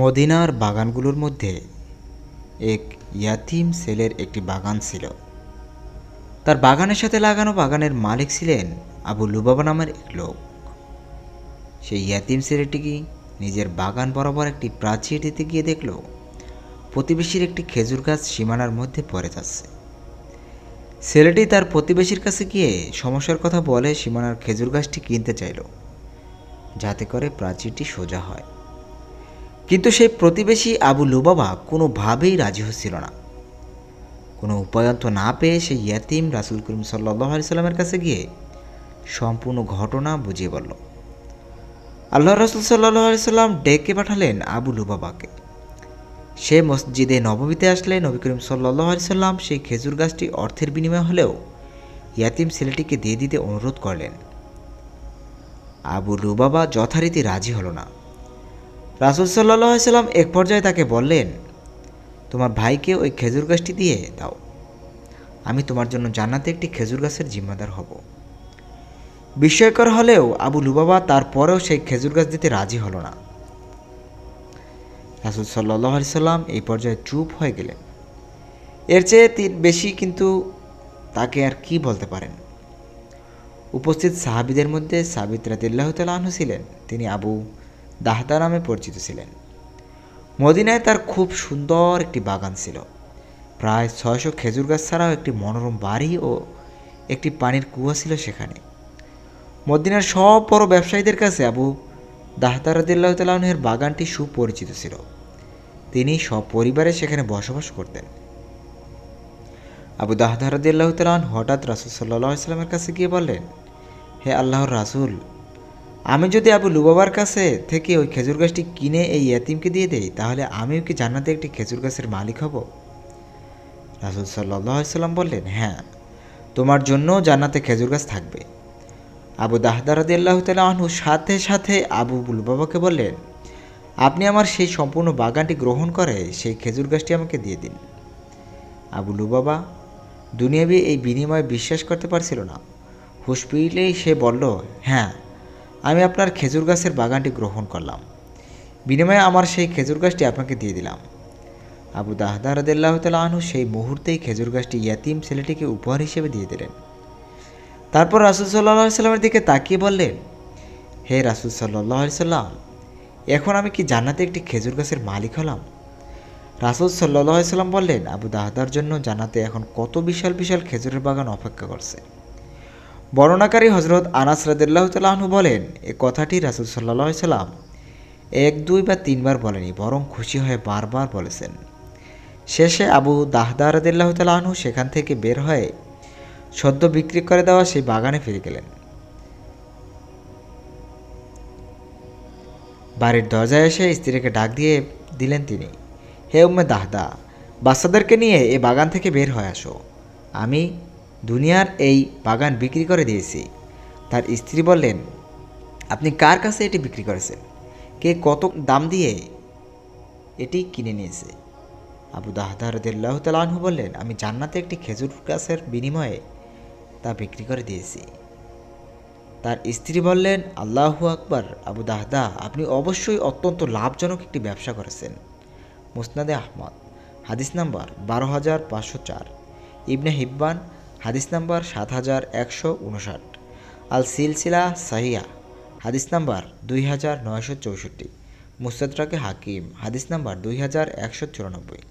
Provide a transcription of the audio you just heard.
মদিনার বাগানগুলোর মধ্যে এক ইয়াতিম সেলের একটি বাগান ছিল। তার বাগানের সাথে লাগানো বাগানের মালিক ছিলেন আবু লুবাবা নামের এক লোক। সেই ইয়াতিম ছেলেটি কি নিজের বাগান বরাবর একটি প্রাচীর দিতে গিয়ে দেখল? প্রতিবেশীর একটি খেজুর গাছ সীমানার মধ্যে পড়ে যাচ্ছে। ছেলেটি তার প্রতিবেশীর কাছে গিয়ে সমস্যার কথা বলে সীমানার খেজুর গাছটি কিনতে চাইল, যাতে করে প্রাচীরটি সোজা হয়। কিন্তু সেই প্রতিবেশী আবু লুবাবা কোনোভাবেই রাজি হচ্ছিল না। কোনো উপায়ন্ত না পেয়ে সেই ইয়াতিম রাসুল করিম সাল্লাহ সাল্লামের কাছে গিয়ে সম্পূর্ণ ঘটনা বুঝিয়ে বলল আল্লাহ রসুল সাল্লাহ সাল্লাম ডেকে পাঠালেন আবু লুবাবাকে। সে মসজিদে নবমীতে আসলে নবী করিম সাল্লাহ সাল্লাম সেই খেজুর গাছটি অর্থের বিনিময় হলেও ইয়াতিম ছেলেটিকে দিয়ে দিতে অনুরোধ করলেন। আবু লুবাবা যথারীতি রাজি হলো না। রাসুল সাল্লাম এক পর্যায়ে তাকে বললেন, তোমার ভাইকে ওই খেজুর গাছটি দিয়ে দাও। আমি তোমার জন্য জান্নাতে একটি খেজুর গাছের জিম্মাদার হব। বিস্ময়কর হলেও আবু লুবাবা তারপরেও সেই খেজুর গাছ দিতে রাজি হলো না। রাসুল সাল্লাহ সাল্লাম এই পর্যায়ে চুপ হয়ে গেলেন। এর চেয়ে বেশি কিন্তু তাকে আর কি বলতে পারেন? উপস্থিত সাহাবিদের মধ্যে সাবিত রাদিল্লাহ তালাহু ছিলেন। তিনি আবু দাহদা নামে পরিচিত ছিলেন। মদিনায় তার খুব সুন্দর একটি বাগান ছিল। প্রায় ছয়শো খেজুর গাছ ছাড়াও একটি মনোরম বাড়ি ও একটি পানির কুয়া ছিল সেখানে। মদিনার সব বড় ব্যবসায়ীদের কাছে আবু দাহতারদুল্লাহ তালাহের বাগানটি সুপরিচিত ছিল। তিনি সপরিবারে সেখানে বসবাস করতেন। আবু দাহদারদুল্লাহ হঠাৎ রাসুল সাল্লাহ সাল্লামের কাছে গিয়ে বললেন, হে আল্লাহর রাসুল আমি যদি আবু লুবাবার কাছে থেকে ওই খেজুর গাছটি কিনে এই ইয়াতিমকে দিয়ে দেই, তাহলে আমিও কি জান্নাতে একটি খেজুর গাছের মালিক হব? রাসুল সাল্লাম বললেন হ্যাঁ তোমার জন্য জান্নাতে খেজুর গাছ থাকবে। আবু দাহদারদি আল্লাহ তালু সাথে সাথে আবু লুবাবাকে বললেন, আপনি আমার সেই সম্পূর্ণ বাগানটি গ্রহণ করে সেই খেজুর গাছটি আমাকে দিয়ে দিন। আবু লুবাবা দুনিয়াবি এই বিনিময়ে বিশ্বাস করতে পারছিল না। হুশ ফিরলেই সে বলল হ্যাঁ আমি আপনার খেজুর গাছের বাগানটি গ্রহণ করলাম। বিনিময়ে আমার সেই খেজুর গাছটি আপনাকে দিয়ে দিলাম। আবু দাহদার রদাল্লাহ তালা সেই মুহূর্তেই খেজুর গাছটি ইয়াতিম ছেলেটিকে উপহার হিসেবে দিয়ে দিলেন। তারপর রাসুল সাল্লাহ সাল্লামের দিকে তাকিয়ে বললেন, হে রাসুল সাল্লাহ সাল্লাম, এখন আমি কি জান্নাতে একটি খেজুর গাছের মালিক হলাম? রাসুল সাল্লাহ সাল্লাম বললেন, আবু দাহদার জন্য জান্নাতে এখন কত বিশাল বিশাল খেজুরের বাগান অপেক্ষা করছে। বর্ণনাকারী হজরত আনাস রাদিল্লাহ বলেন, এ কথাটি রাসুল সাল্লাহ সাল্লাম এক, দুই বা তিনবার বলেনি, বরং খুশি হয়ে বারবার বলেছেন। শেষে আবু দাহদা রাদিল্লাহ তালাহনু সেখান থেকে বের হয়ে সদ্য বিক্রি করে দেওয়া সেই বাগানে ফিরে গেলেন। বাড়ির দরজায় এসে স্ত্রীকে ডাক দিয়ে দিলেন তিনি, হে উম্মে দাহদা, বাচ্চাদেরকে নিয়ে এ বাগান থেকে বের হয়ে আসো। আমি দুনিয়ার এই বাগান বিক্রি করে দিয়েছি। তার স্ত্রী বললেন, আপনি কার কাছে এটি বিক্রি করেছেন? কে কত দাম দিয়ে এটি কিনে নিয়েছে? আবু দাহদারদুল্লাহ তালাহু বললেন, আমি জান্নাতে একটি খেজুর গাছের বিনিময়ে তা বিক্রি করে দিয়েছি। তার স্ত্রী বললেন, আল্লাহু আকবার, আবু দাহদা আপনি অবশ্যই অত্যন্ত লাভজনক একটি ব্যবসা করেছেন। মুসনাদে আহমদ, হাদিস নাম্বার বারো হাজার পাঁচশো চার। ইবনে হিব্বান হাদিস নাম্বার সাত হাজার একশো উনষাট। আল সিলসিলা সাহিয়া হাদিস নাম্বার দুই হাজার নয়শো চৌষট্টি। মুস্তাদরাকে হাকিম, হাদিস নাম্বার দুই হাজার একশো চুরানব্বই।